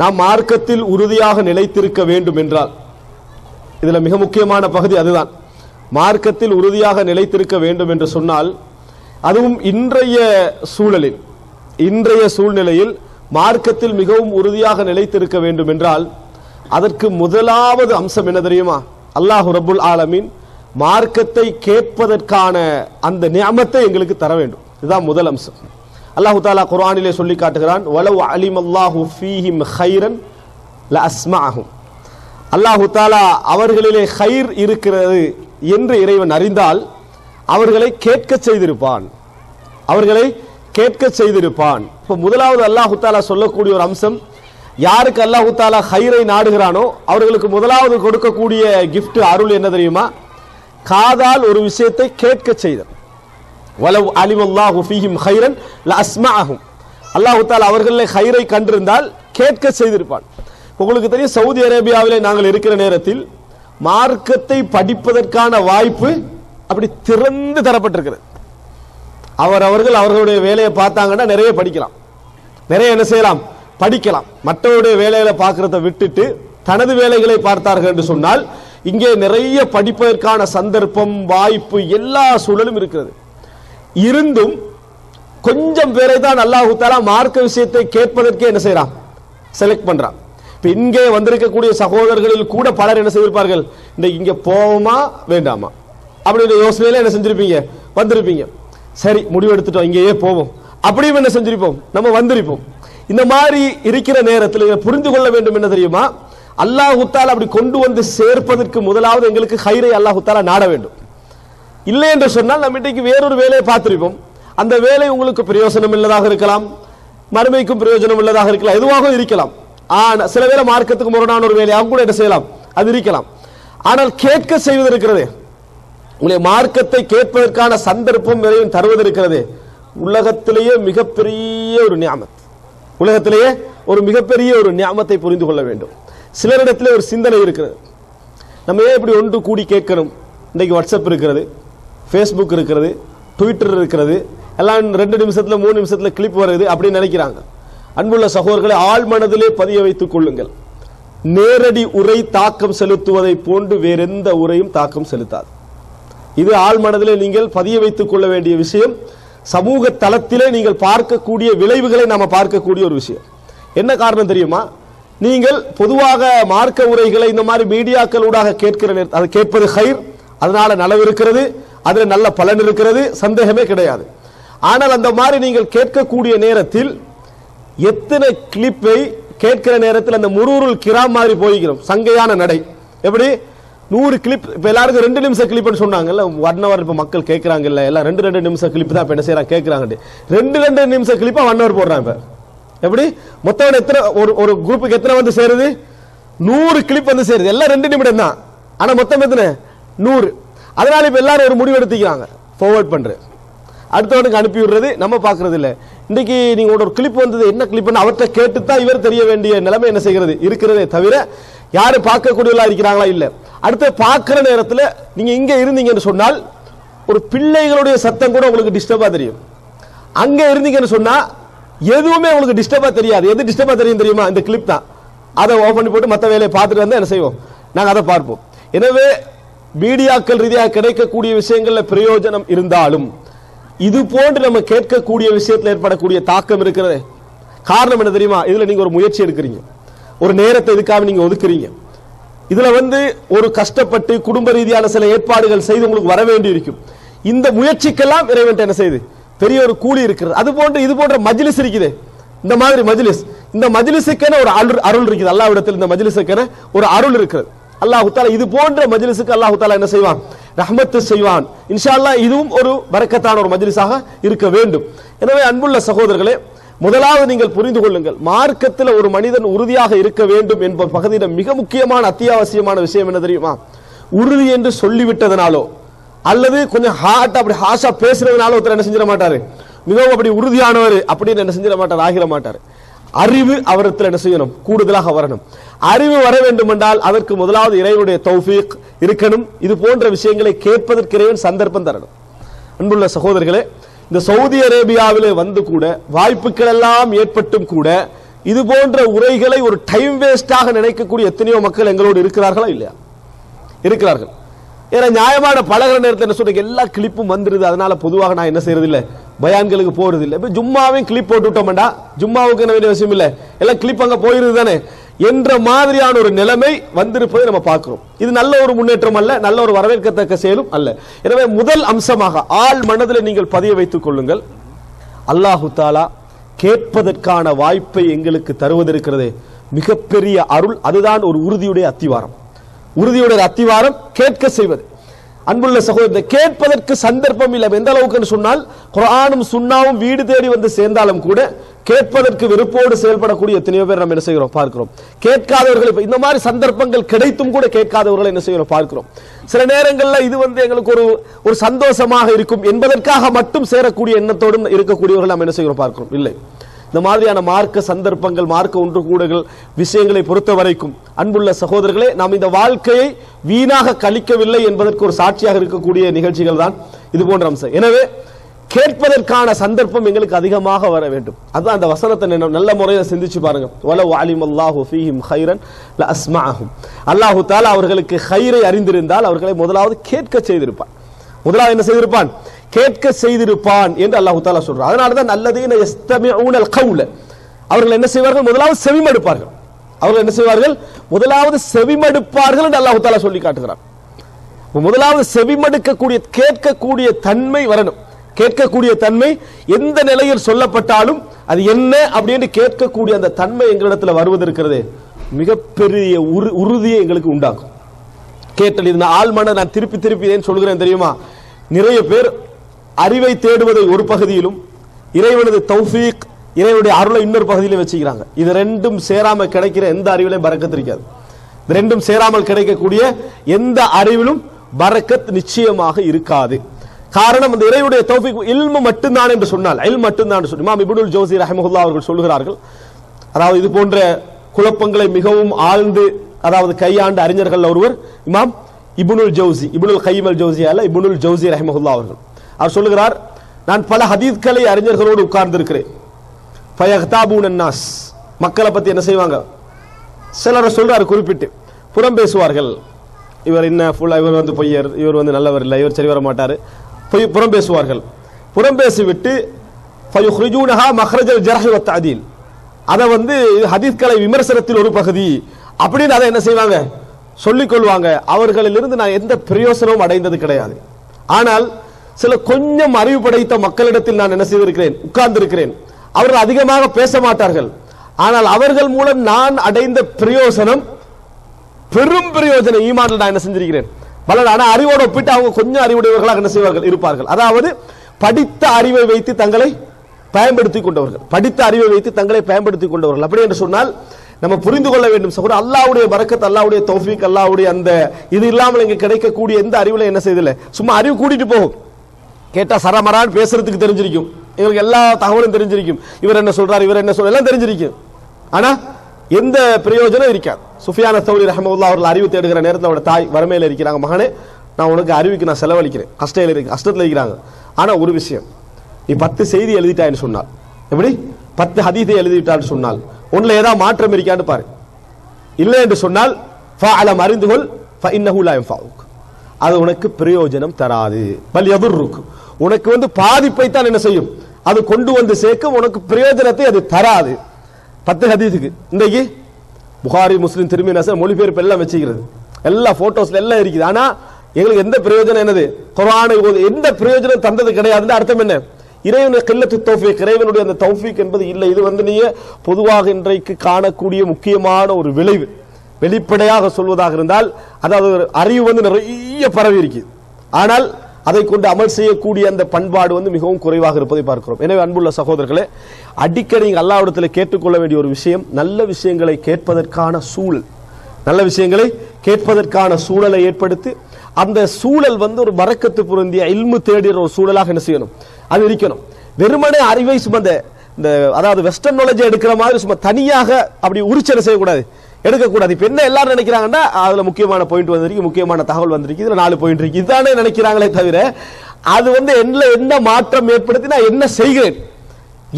நாம் மார்க்கத்தில் உறுதியாக நிலைத்திருக்க வேண்டும் என்றால் இதில் மிக முக்கியமான பகுதி அதுதான். மார்க்கத்தில் உறுதியாக நிலைத்திருக்க வேண்டும் என்று சொன்னால் அதுவும் இன்றைய சூழலில் இன்றைய சூழ்நிலையில் மார்க்கத்தில் மிகவும் உறுதியாக நிலைத்திருக்க வேண்டும் என்றால் அதற்கு முதலாவது அம்சம் என்ன தெரியுமா? அல்லாஹு ரபுல் ஆலமீன் மார்க்கத்தை கேட்பதற்கான அந்த நியமத்தை எங்களுக்கு தர வேண்டும். இதுதான் முதல் அம்சம். அல்லாஹு தாலா குரானிலே சொல்லி காட்டுகிறான் வலவ் அலிம் அல்லாஹு ஃபீஹிம் ஹைரன் ல அஸ்மாகும் அல்லாஹு தாலா அவர்களிலே ஹைர் இருக்கிறது என்று இறைவன் அறிந்தால் அவர்களை கேட்க செய்திருப்பான். அவர்களை கேட்க செய்திருப்பான். இப்போ முதலாவது அல்லாஹு தாலா சொல்லக்கூடிய ஒரு அம்சம் யாருக்கு அல்லாஹு தாலா ஹைரை நாடுகிறானோ அவர்களுக்கு முதலாவது கொடுக்கக்கூடிய கிஃப்ட் அருள் என்ன தெரியுமா? காதால் ஒரு விஷயத்தை கேட்க செய்தல். வலவ் அலிம் அல்லாஹு ஃபீஹிம் ஹைரன் ல அஸ்மாஹும் அல்லாஹு தால் அவர்களில் ஹைரை கண்டிருந்தால் கேட்க செய்திருப்பான். உங்களுக்கு தெரியும் சவுதி அரேபியாவிலே நாங்கள் இருக்கிற நேரத்தில் மார்க்கத்தை படிப்பதற்கான வாய்ப்பு அப்படி திறந்து தரப்பட்டிருக்கிறது. அவர் அவர்கள் அவர்களுடைய வேலையை பார்த்தாங்கன்னா நிறைய படிக்கலாம். நிறைய என்ன செய்யலாம்? படிக்கலாம். மற்றவருடைய வேலைகளை பார்க்கறத விட்டுட்டு தனது வேலைகளை பார்த்தார்கள் என்று சொன்னால் இங்கே நிறைய படிப்பதற்கான சந்தர்ப்பம் வாய்ப்பு எல்லா சூழலும் இருக்கிறது. இருந்தும் கொஞ்சம் பேரை தான் அல்லாஹு தாலா மார்க்க விஷயத்தை கேட்பதற்கே என்ன செய்யறான் செலக்ட் பண்றான். இப்ப இங்கே வந்திருக்கக்கூடிய சகோதரர்களில் கூட பலர் என்ன செய்திருப்பார்கள்? இந்த இங்க போவோமா வேண்டாமா? அப்படின்ற யோசனையில என்ன செஞ்சிருப்பீங்க? வந்திருப்பீங்க. சரி முடிவு எடுத்துட்டோம் இங்கேயே போவோம். அப்படியும் என்ன செஞ்சிருப்போம்? நம்ம வந்திருப்போம். இந்த மாதிரி இருக்கிற நேரத்தில் புரிந்து கொள்ள வேண்டும் என்ன தெரியுமா? அல்லாஹுத்தால் அப்படி கொண்டு வந்து சேர்ப்பதற்கு முதலாவது எங்களுக்கு ஹைரை அல்லாஹு நாட வேண்டும். இல்லை என்று சொன்னால் நம்ம இன்றைக்கு வேறொரு வேலையை பார்த்திருப்போம். அந்த வேலை உங்களுக்கு பிரயோஜனம் உள்ளதாக இருக்கலாம். மறுமைக்கும் பிரயோஜனம் உள்ளதாக இருக்கலாம். எதுவாகவும் இருக்கலாம். ஆனால் சில வேலை மார்க்கத்துக்கு முரணான ஒரு வேலையாகவும் கூட என்ன செய்யலாம்? அது இருக்கலாம். ஆனால் கேட்க செய்வது இருக்கிறது. உங்களை மார்க்கத்தை கேட்பதற்கான சந்தர்ப்பம் விரைவில் தருவது இருக்கிறது. உலகத்திலேயே மிகப்பெரிய ஒரு நியாமத். உலகத்திலேயே ஒரு மிகப்பெரிய ஒரு நியாமத்தை புரிந்து கொள்ள வேண்டும். சிலரிடத்திலே ஒரு சிந்தனை இருக்கிறது. நம்ம ஏன் இப்படி ஒன்று கூடி கேட்கணும்? இன்றைக்கு வாட்ஸ்அப் இருக்கிறது. ஃபேஸ்புக் இருக்கிறது ட்விட்டர் இருக்கிறது எல்லாம் ரெண்டு நிமிஷத்தில் மூணு நிமிஷத்தில் கிளிப் வருது அப்படின்னு நினைக்கிறாங்க. அன்புள்ள சகோதரர்களை ஆள் மனதிலே பதிய வைத்துக் கொள்ளுங்கள். நேரடி உரை தாக்கம் செலுத்துவதை போன்று வேறெந்த உரையும் தாக்கம் செலுத்தாது. இது ஆள் மனதிலே நீங்கள் பதிய வைத்துக் கொள்ள வேண்டிய விஷயம். சமூக தளத்திலே நீங்கள் பார்க்கக்கூடிய விளைவுகளை நாம் பார்க்கக்கூடிய ஒரு விஷயம். என்ன காரணம் தெரியுமா? நீங்கள் பொதுவாக மார்க்க உரைகளை இந்த மாதிரி மீடியாக்களூடாக கேட்கிற அதை கேட்பது ஹைர் அதனால நலவு இருக்கிறது. அதில் நல்ல பலன் இருக்கிறது சந்தேகமே கிடையாது. ஆனால் அந்த மாதிரி நீங்கள் கேட்கக்கூடிய நேரத்தில் எத்தனை கிளிப்பை கேட்கிற நேரத்தில் அந்த முரூருல் கிராம் மாதிரி போய்க்கிறோம். சங்கையான நடை. எப்படி? நூறு கிளிப் இப்போ எல்லாருக்கும் ரெண்டு நிமிஷம் கிளிப்னு சொன்னாங்கல்ல ஒன் ஹவர் இப்போ மக்கள் கேட்கறாங்கல்ல எல்லாம் ரெண்டு ரெண்டு நிமிஷம் கிளிப் தான் இப்போ என்ன செய்கிறாங்க கேட்கறாங்க. ரெண்டு ரெண்டு நிமிஷம் கிளிப்பாக ஒன் ஹவர் போடுறாங்க இப்போ. எப்படி? மொத்தம் எத்தனை ஒரு ஒரு குரூப்புக்கு எத்தனை வந்து சேருது? நூறு கிளிப் வந்து சேருது. எல்லாம் ரெண்டு நிமிடம் தான். ஆனால் மொத்தம் எத்தனை? நூறு. அதனால இப்ப எல்லாரும் ஒரு முடிவு எடுத்துக்கிறாங்க. ஃபார்வர்ட் பண்றது அடுத்தவனுக்கு அனுப்பி விடுறது நம்ம பார்க்கறது இல்ல. இன்னைக்கு நீங்க ஒரு கிளிப் வந்தது என்ன கிளிப்னு அவர்கிட்ட கேட்டு தான் இவர் தெரிய வேண்டிய நிலைமை என்ன செய்கிறது இருக்கிறதே தவிர யாரும் பார்க்கக்கூடியவர்களா இருக்கிறாங்களா இல்ல. அடுத்து பார்க்குற நேரத்தில் நீங்க இங்க இருந்தீங்கன்னு சொன்னால் ஒரு பிள்ளைகளுடைய சத்தம் கூட உங்களுக்கு டிஸ்டர்பா தெரியும். அங்க இருந்தீங்கன்னு சொன்னா எதுவுமே உங்களுக்கு டிஸ்டர்பா தெரியாது. எது டிஸ்டர்பா தெரியும் தெரியுமா? இந்த கிளிப் தான். அதை ஓபன் பண்ணி போட்டு மற்ற வேலையை பார்த்துட்டு வந்தால் என்ன செய்வோம்? நாங்கள் அதை பார்ப்போம். எனவே மீடியாக்கள் ரீதியாக கிடைக்கக்கூடிய விஷயங்கள்ல பிரயோஜனம் இருந்தாலும் இது போன்று நம்ம கேட்கக்கூடிய விஷயத்தில் ஏற்படக்கூடிய தாக்கம் இருக்கிறது. காரணம் என்ன தெரியுமா? இதுல நீங்க ஒரு முயற்சி எடுக்கிறீங்க. ஒரு நேரத்தை இதுக்காக நீங்க ஒதுக்குறீங்க. இதுல வந்து ஒரு கஷ்டப்பட்டு குடும்ப ரீதியான சில ஏற்பாடுகள் செய்து உங்களுக்கு வர வேண்டி இருக்கும் இந்த முயற்சிக்கெல்லாம் இறைவன் என்ன செய்யுது பெரிய ஒரு கூலி இருக்கிறது. அது போன்று இது போன்ற மஜ்லிஸ் இருக்குது. இந்த மாதிரி மஜ்லிஸ். இந்த மஜ்லிஸுக்கென ஒரு அருள் அருள் இருக்குது. அல்லாவிடத்தில் இந்த மஜ்லிஸுக்கென ஒரு அருள் இருக்கிறது. அல்லாஹ் தாலா இது போன்ற மஜ்லிஸுக்கு அல்லாஹ் தாலா என்ன செய்வான்? ரஹ்மத்து செய்வான். இன்ஷா அல்லாஹ் இதுவும் ஒரு வரக்கத்தான ஒரு மஜ்லிஸாக இருக்க வேண்டும். எனவே அன்புள்ள சகோதரர்களே முதலாவது நீங்கள் புரிந்து கொள்ளுங்கள். மார்க்கத்தில் ஒரு மனிதன் உறுதியாக இருக்க வேண்டும் என்ப பகுதியில் மிக முக்கியமான அத்தியாவசியமான விஷயம் என்ன தெரியுமா? உறுதி என்று சொல்லிவிட்டதனாலோ அல்லது கொஞ்சம் ஹார்ட் அப்படி ஹாஷா பேசுறதுனால ஒருத்தர் என்ன செஞ்சிட மாட்டாரு? மிகவும் அப்படி உறுதியானவர் அப்படின்னு என்ன செஞ்சிட மாட்டார் ஆகிட மாட்டார். அறிவு அவரத்தில் என்ன செய்யணும்? கூடுதலாக வரணும். அறிவு வர வேண்டும் என்றால் அதற்கு முதலாவது இறைவனுடைய தௌஃபீக் இருக்கணும். இது போன்ற விஷயங்களை கேட்பதற்கு இறைவன் சந்தர்ப்பம் தரணும். அன்புள்ள சகோதரர்களே இந்த சவுதி அரேபியாவிலே வந்து கூட வாய்ப்புகள் எல்லாம் ஏற்பட்டும் கூட இது போன்ற உரைகளை ஒரு டைம் வேஸ்டாக நினைக்கக்கூடிய எத்தனையோ மக்கள் எங்களோடு இருக்கிறார்களா? இல்லையா? இருக்கிறார்கள். ஏன்னா நியாயமான பழகிற நேரத்தில் என்ன சொல்றீங்க? எல்லா கிளிப்பும் வந்துருது. அதனால பொதுவாக நான் என்ன செய்யறது பயான்களுக்கு போறது இல்லை இப்போ ஜும்மாவையும் கிளிப் போட்டு விட்டோம்டா. ஜும்மாவுக்கு என்ன வேண்டிய அவசியம் இல்லை எல்லாம் கிளிப் அங்கே போயிருது தானே என்ற மாதிரியான ஒரு நிலைமை வந்திருப்பதை நம்ம பார்க்கிறோம். இது நல்ல ஒரு முன்னேற்றம் அல்ல நல்ல ஒரு வரவேற்கத்தக்க செயலும் அல்ல. எனவே முதல் அம்சமாக ஆள் மனதில் நீங்கள் பதிய வைத்துக் கொள்ளுங்கள். அல்லாஹு தாலா கேட்பதற்கான வாய்ப்பை எங்களுக்கு தருவதற்கிறது மிகப்பெரிய அருள் அதுதான் ஒரு உறுதியுடைய அத்திவாரம். உறுதியுடைய அத்திவாரம் கேட்க செய்வது. அன்புள்ள சகோதரர் கேட்பதற்கு சந்தர்ப்பம் இல்லை. எந்த அளவுக்குன்னு சொன்னால் குரானும் சுண்ணாவும் வீடு தேடி வந்து சேர்ந்தாலும் கூட கேட்பதற்கு வெறுப்போடு செயல்படக்கூடிய எத்தனையோ பேர் நம்ம என்ன செய்கிறோம்? பார்க்கிறோம். கேட்காதவர்கள் இப்ப இந்த மாதிரி சந்தர்ப்பங்கள் கிடைத்தும் கூட கேட்காதவர்களை என்ன செய்கிறோம்? பார்க்கிறோம். சில நேரங்களில் இது வந்து எங்களுக்கு ஒரு ஒரு சந்தோஷமாக இருக்கும். என்பதற்காக மட்டும் சேரக்கூடிய எண்ணத்தோடும் இருக்கக்கூடியவர்கள் நம்ம என்ன செய்கிறோம்? பார்க்கிறோம். இல்லை. இந்த மாதிரியான மார்க்க சந்தர்ப்பங்கள் மார்க்க ஒன்று கூடுகள் விஷயங்களை பொறுத்த வரைக்கும் அன்புள்ள சகோதரர்களே நாம் இந்த வாழ்க்கையை வீணாக கழிக்கவில்லை என்பதற்கு ஒரு சாட்சியாக இருக்கக்கூடிய நிகழ்ச்சிகள் தான் இது போன்ற அம்சம். எனவே கேட்பதற்கான சந்தர்ப்பம் எங்களுக்கு அதிகமாக வர வேண்டும். அதுதான் அந்த வசனத்தை நல்ல முறையில் சிந்திச்சு பாருங்க. வலவ் அலிம் அல்லாஹு ஃபீஹிம் ஹைரன் ல அஸ்மாஹும் அல்லாஹு தாலா அவர்களுக்கு ஹைரை அறிந்திருந்தால் அவர்களை முதலாவது கேட்க செய்திருப்பான். முதலாவது என்ன செய்திருப்பான்? கேட்க செய்திருப்பான் என்று அல்லாஹு தாலா சொல்றான். அதனால தான் நல்லதீன எஸ்தமிஊனல் கவுல அவர்கள் என்ன செய்வார்கள்? முதலாவது செவிமடுப்பார்கள். அவர்கள் என்ன செய்வார்கள்? முதலாவது செவிமடுப்பார்கள் என்று அல்லாஹு தாலா சொல்லி காட்டுகிறான். முதலாவது செவிமடுக்கக்கூடிய கேட்கக்கூடிய தன்மை வரணும். கேட்கக்கூடிய தன்மை எந்த நிலையில் சொல்லப்பட்டாலும் அது என்ன அப்படின்னு கேட்கக்கூடிய அந்த தன்மை எங்களிடத்துல வருவதற்கிறதே மிகப்பெரிய உறுதியை எங்களுக்கு உண்டாகும் கேட்டல் இது ஆழ்மன நான் திருப்பி திருப்பி ஏன் சொல்கிறேன் தெரியுமா? நிறைய பேர் அறிவை தேடுவதை ஒரு பகுதியிலும் இறைவனது தௌஃபீக் இறைவனுடைய அருளை இன்னொரு பகுதியிலும் வச்சுக்கிறாங்க. இது ரெண்டும் சேராம கிடைக்கிற எந்த அறிவிலையும் பறக்கத்து தெரியாது. இது ரெண்டும் சேராமல் கிடைக்கக்கூடிய எந்த அறிவிலும் பரக்கத் நிச்சயமாக இருக்காது. காரணம் அந்த இறைவுடைய தௌஃபிக் இல்மு மட்டும்தான் என்று சொன்னால் இல் மட்டும்தான் சொல்லி இமாம் இபுனுல் ஜோசி ரஹமஹுல்லா அவர்கள் சொல்கிறார்கள் அதாவது இது போன்ற குழப்பங்களை மிகவும் ஆழ்ந்து அதாவது கையாண்ட அறிஞர்கள் ஒருவர் இமாம் இபுனுல் ஜவுசி இபுனுல் கைமல் ஜவுசி அல்ல இபுனுல் ஜவுசி ரஹமஹுல்லா அவர்கள். அவர் சொல்லுகிறார் நான் பல ஹதீத்களை அறிஞர்களோடு உட்கார்ந்திருக்கிறேன். ஃபயஹ்தாபூன் அன்னாஸ். மக்களை பத்தி என்ன செய்வாங்க? சிலரை சொல்கிறார் குறிப்பிட்டு. புறம் பேசுவார்கள். இவர் என்ன ஃபுல்லா இவர் வந்து பொய்யர் இவர் வந்து நல்லவர் இல்லை இவர் சரி வர மாட்டார். பொய் புறம் பேசுவார்கள். புறம் பேசிவிட்டு ஃபயுஹ்ரிஜூனஹா மஹ்ரஜல் ஜர்ஹி வத் தஅதீல். அதை வந்து ஹதீஸ்களை விமர்சனத்தில் ஒரு பகுதி. அப்படின்னு அதை என்ன செய்வாங்க? சொல்லிக் கொள்வாங்க அவர்களிலிருந்து நான் எந்த பிரயோசனமும் அடைந்தது கிடையாது. ஆனால் சில கொஞ்சம் அறிவு படைத்த மக்களிடத்தில் நான் என்ன செய்திருக்கிறேன்? உட்கார்ந்திருக்கிறேன். அவர்கள் அதிகமாக பேச மாட்டார்கள். ஆனால் அவர்கள் மூலம் நான் அடைந்த பிரயோசனம் பெரும் பிரயோஜனம் ஈமான்ல நான் என்ன செஞ்சிருக்கிறேன்? பலர் ஆனால் அறிவோடு ஒப்பிட்டு அவங்க கொஞ்சம் அறிவுடையவர்களாக என்ன செய்வார்கள்? இருப்பார்கள். அதாவது படித்த அறிவை வைத்து தங்களை பயன்படுத்திக் கொண்டவர்கள். படித்த அறிவை வைத்து தங்களை பயன்படுத்திக் கொண்டவர்கள். அப்படி என்று சொன்னால் நம்ம புரிந்து கொள்ள வேண்டும் சகோதரர் அல்லாவுடைய பரக்கத் அல்லாவுடைய தௌஃபீக் அல்லாவுடைய அந்த இது இல்லாமல் இங்கே கிடைக்கக்கூடிய எந்த அறிவுல என்ன செய்யல சும்மா அறிவு கூட்டிட்டு போகும். கேட்டா சரமரான்னு பேசுறதுக்கு தெரிஞ்சிருக்கும். இவருக்கு எல்லா தகவலும் தெரிஞ்சிருக்கும். இவர் என்ன சொல்றாரு இவர் என்ன சொல்ற எல்லாம் தெரிஞ்சிருக்கும். ஆனா எந்த பிரயோஜனம் இருக்காது. சுஃபியான தௌரி ரஹமவுல்லா அவர்கள் அறிவு தேடுகிற நேரத்தில் அவரோட தாய் வறுமையில் இருக்கிறாங்க. மகனே நான் உனக்கு அறிவுக்கு நான் செலவழிக்கிறேன். கஷ்டம் இருக்கு கஷ்டத்தில் இருக்கிறாங்க. ஆனா ஒரு விஷயம். நீ பத்து செய்தி எழுதிட்டான்னு சொன்னால். எப்படி? பத்து ஹதீதை எழுதிட்டான்னு சொன்னால். உன்ல ஏதாவது மாற்றம் இருக்கான்னு பாரு. இல்லை என்று சொன்னால் ஃபஅலம் அறிந்து கொள் ஃபஇன்னஹு அது உனக்கு பிரயோஜனம் தராது. பல் யதுர்ருக். உனக்கு வந்து பாதிப்பை தான் என்ன செய்யும்? அது கொண்டு வந்து சேர்க்கும் உனக்கு பிரயோஜனத்தை அது தராது. பத்து ஹதீஸுக்கு. இன்றைக்கு புகாரி முஸ்லீம் திரும்பி நசர் மொழிபெயர்ப்பு எல்லாம் வச்சுக்கிறது. எல்லா போட்டோஸ்ல எல்லாம் இருக்குது. ஆனா எங்களுக்கு எந்த பிரயோஜனம் என்னது? குரானை எந்த பிரயோஜனம் தந்தது கிடையாதுன்னு அர்த்தம் என்ன? இறைவனுடைய கில்லத்து தௌஃபிக் இறைவனுடைய அந்த தௌஃபிக் என்பது இல்லை. இது வந்து நீங்க பொதுவாக இன்றைக்கு காணக்கூடிய முக்கியமான ஒரு விளைவு. வெளிப்படையாக சொல்வதாக இருந்தால் அதாவது ஒரு அறிவு வந்து நிறைய பரவி இருக்குது. ஆனால் அதை கொண்டு அமல் செய்யக்கூடிய அந்த பண்பாடு வந்து மிகவும் குறைவாக இருப்பதை பார்க்கிறோம். எனவே அன்புள்ள சகோதரர்களே அடிக்கடி நீங்கள் அல்லாவிடத்தில் கேட்டுக்கொள்ள வேண்டிய ஒரு விஷயம் நல்ல விஷயங்களை கேட்பதற்கான சூழல். நல்ல விஷயங்களை கேட்பதற்கான சூழலை ஏற்படுத்தி அந்த சூழல் வந்து ஒரு மறக்கத்து பொருந்திய இல்மு தேடுகிற ஒரு சூழலாக என்ன செய்யணும்? அது இருக்கணும். வெறுமனே அறிவை சுமந்த இந்த அதாவது வெஸ்டர்ன் நாலேஜ் எடுக்கிற மாதிரி சும்மா தனியாக அப்படி உரிச்சனை செய்யக்கூடாது. எடுக்கக்கூடாது. இப்போ என்ன எல்லாரும் நினைக்கிறாங்கன்னா அதில் முக்கியமான பாயிண்ட் வந்திருக்கு முக்கியமான தகவல் வந்திருக்கு. இதில் நாலு பாயிண்ட் இருக்கு. இதுதானே நினைக்கிறாங்களே தவிர அது வந்து என்ன என்ன மாற்றம் ஏற்படுத்தி நான் என்ன செய்கிறேன்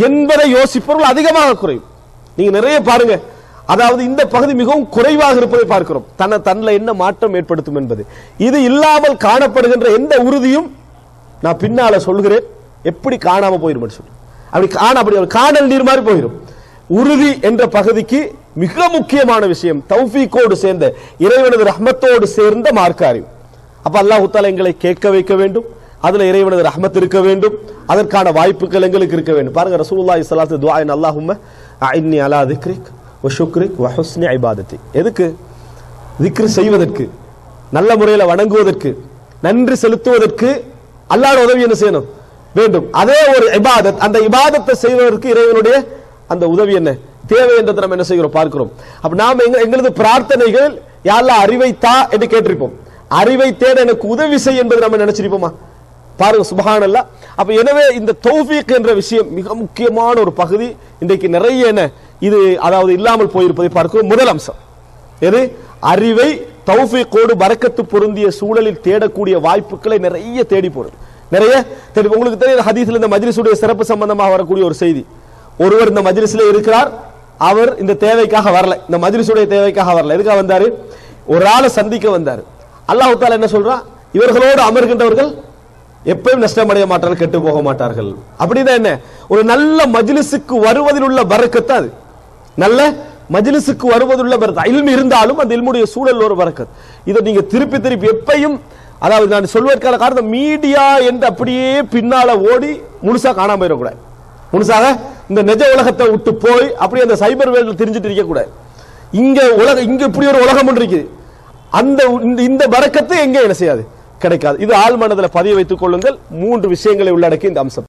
என்பதை யோசிப்பவர்கள் அதிகமாக குறையும். நீங்கள் நிறைய பாருங்க. அதாவது இந்த பகுதி மிகவும் குறைவாக இருப்பதை பார்க்கிறோம். தன்னை தன்னில் என்ன மாற்றம் ஏற்படுத்தும் என்பது. இது இல்லாமல் காணப்படுகின்ற எந்த உறுதியும் நான் பின்னால் சொல்கிறேன் எப்படி காணாமல் போயிடும் சொல்லி. அப்படி காண அப்படி காணல் நீர் மாதிரி போயிடும் உறுதி என்ற பகுதிக்கு மிக முக்கியமான விஷயம் தௌஃபீக்கோடு சேர்ந்த இறைவனது ரஹ்மத்தோடு சேர்ந்த மார்க்க அறிவு அப்ப அல்லாஹ் எங்களை கேட்க வைக்க வேண்டும் அதுல இறைவனது ரஹமத் இருக்க வேண்டும் அதற்கான வாய்ப்புகள் எங்களுக்கு இருக்க வேண்டும். பாருங்க ரசூல்லா இஸ்லாத்து அலைஹி அல்லாஹும் அல்லாஹும்ம அஇன்னி அலா திக்ரிக் ஒ ஷுக்ரிக் வ ஹுஸ்னி ஐபாதத்தி எதுக்கு? திக்ர் செய்வதற்கு நல்ல முறையில் வணங்குவதற்கு நன்றி செலுத்துவதற்கு அல்லாட உதவி என்ன செய்யணும்? வேண்டும். அதே ஒரு இபாதத் அந்த இபாதத்தை செய்வதற்கு இறைவனுடைய அந்த உதவி என்ன? தேவை என்றதை நம்ம என்ன செய்கிறோம்? பார்க்கிறோம். அப்ப நாம எங்களது பிரார்த்தனைகள் யாரெல்லாம் அறிவை தா என்று கேட்டிருப்போம். அறிவை தேட எனக்கு உதவி செய் என்பது நம்ம நினைச்சிருப்போமா? பாருங்க சுபகானல்ல அப்ப எனவே இந்த தௌஃபீக் என்ற விஷயம் மிக முக்கியமான ஒரு பகுதி. இன்றைக்கு நிறைய என்ன இது அதாவது இல்லாமல் போயிருப்பதை பார்க்கிறோம். முதல் அம்சம். எது? அறிவை தௌஃபீக்கோடு வரக்கத்து பொருந்திய சூழலில் தேடக்கூடிய வாய்ப்புகளை நிறைய தேடி போறது. நிறைய? தேடி உங்களுக்கு தெரியும் ஹதீஸ்ல இந்த மஜ்லிஸுடைய சிறப்பு சம்பந்தமாக வரக்கூடிய ஒரு செய்தி. ஒருவர் இந்த மஜ்லிஸ்ல இருக்கிறார் அவர் இந்த தேவைக்காக வரல. இந்த மஜ்லிசுடைய தேவைக்காக வரல. எதுக்காக வந்தாரு? ஒரு ஆளை சந்திக்க வந்தாரு. அல்லாஹு தாலா என்ன சொல்றான் இவர்களோடு அமர்கின்றவர்கள் எப்பயும் நஷ்டமடைய மாட்டார்கள் கெட்டு போக மாட்டார்கள். அப்படின்னா என்ன? ஒரு நல்ல மஜ்லிஸுக்கு வருவதில் உள்ள பரக்கத்து அது? நல்ல மஜ்லிஸுக்கு வருவதுள்ள பரக்கத் இல்மு இருந்தாலும் அந்த இல்முடைய சூழல் ஒரு பரக்கத் இதை நீங்க திருப்பி திருப்பி எப்பையும் அதாவது நான் சொல்வதற்கான காரணம் மீடியா என்று அப்படியே பின்னால ஓடி முழுசா காணாம போயிடக்கூடாது. முழுசாக இந்த நிஜ உலகத்தை விட்டு போய் அப்படியே அந்த சைபர் வேர்ல்டில் தெரிஞ்சுட்டு இருக்கக்கூடாது இங்க உலகம் இங்க இப்படி ஒரு உலகம் ஒன்று இருக்குது அந்த இந்த இந்த எங்கே என்ன செய்யாது? கிடைக்காது. இது ஆழ்மனதில் பதிய வைத்துக் கொள்ளுங்கள். மூன்று விஷயங்களை உள்ளடக்கி இந்த அம்சம்.